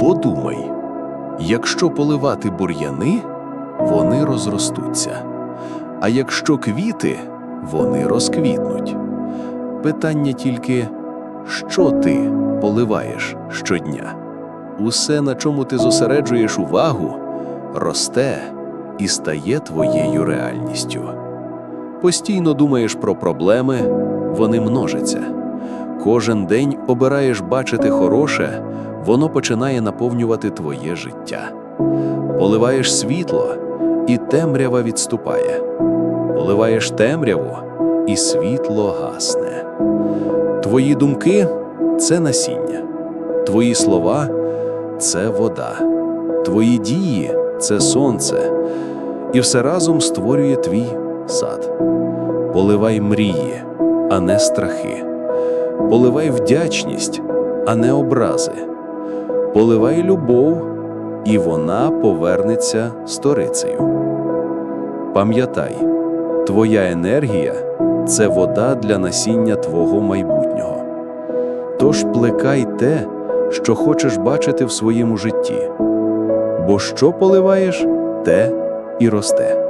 Подумай, якщо поливати бур'яни, вони розростуться, а якщо квіти, вони розквітнуть. Питання тільки, що ти поливаєш щодня? Усе, на чому ти зосереджуєш увагу, росте і стає твоєю реальністю. Постійно думаєш про проблеми, вони множаться. Кожен день обираєш бачити хороше, воно починає наповнювати твоє життя. Поливаєш світло, і темрява відступає. Поливаєш темряву, і світло гасне. Твої думки це насіння, твої слова це вода, твої дії це сонце, і все разом створює твій сад. Поливай мрії, а не страхи. Поливай вдячність, а не образи. Поливай любов, і вона повернеться сторицею. Пам'ятай, твоя енергія це вода для насіння твого майбутнього. Тож плекай те, що хочеш бачити в своєму житті, бо що поливаєш, те і росте.